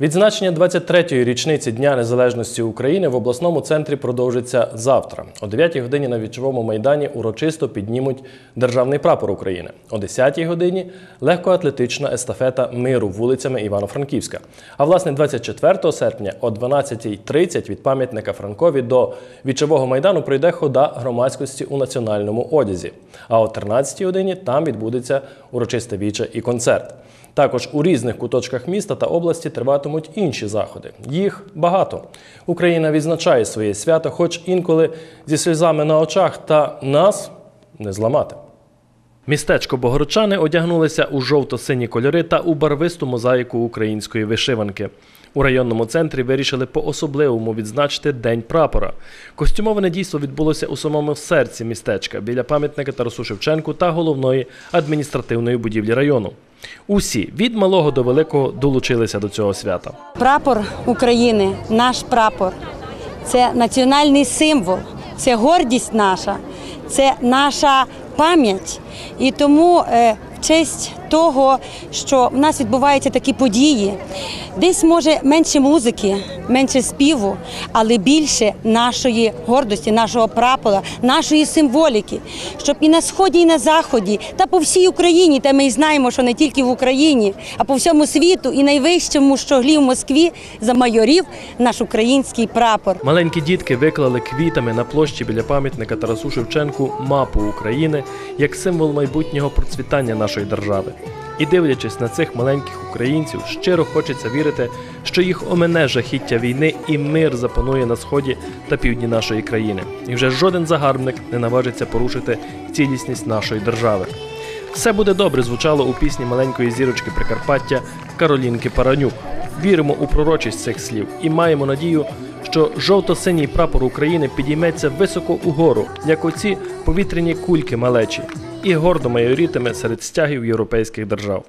Відзначення 23-ї річниці Дня Незалежності України в обласному центрі продовжиться завтра. О 9-й годині на вічовому майдані урочисто піднімуть державний прапор України. О 10-й годині легкоатлетична естафета миру вулицями Івано-Франківська. А власне 24 серпня о 12.30 від пам'ятника Франкові до вічового майдану пройде хода громадськості у національному одязі. А о 13-й годині там відбудеться урочисте віче і концерт. Також у різних куточках міста та області триватимуть інші заходи. Їх багато. Україна відзначає своє свято, хоч інколи зі сльозами на очах, та нас не зламати. Містечко Богородчани одягнулися у жовто-сині кольори та у барвисту мозаїку української вишиванки. У районному центрі вирішили по-особливому відзначити День прапора. Костюмоване дійство відбулося у самому серці містечка біля пам'ятника Тарасу Шевченку та головної адміністративної будівлі району. Усі від малого до великого долучилися до цього свята. Прапор України, наш прапор це національний символ, це гордість наша, це наша пам'ять. І тому е, в честь того, що в нас відбуваються такі події, десь може менше музики, менше співу, але більше нашої гордості, нашого прапора, нашої символіки, щоб і на сході, і на заході, та по всій Україні, та ми й знаємо, що не тільки в Україні, а по всьому світу, і найвищому щоглі в Москві замайорів наш український прапор. Маленькі дітки виклали квітами на площі біля пам'ятника Тарасу Шевченку мапу України як символ майбутнього процвітання нашої держави. І дивлячись на цих маленьких українців, щиро хочеться вірити, що їх омене жахіття війни і мир запанує на сході та півдні нашої країни. І вже жоден загарбник не наважиться порушити цілісність нашої держави. Все буде добре звучало у пісні маленької зірочки Прикарпаття Каролінки Паранюк. Віримо у пророчість цих слів і маємо надію, що жовто-синій прапор України підійметься високо угору, як оці повітряні кульки малечі, і гордо майорітиме серед стягів європейських держав.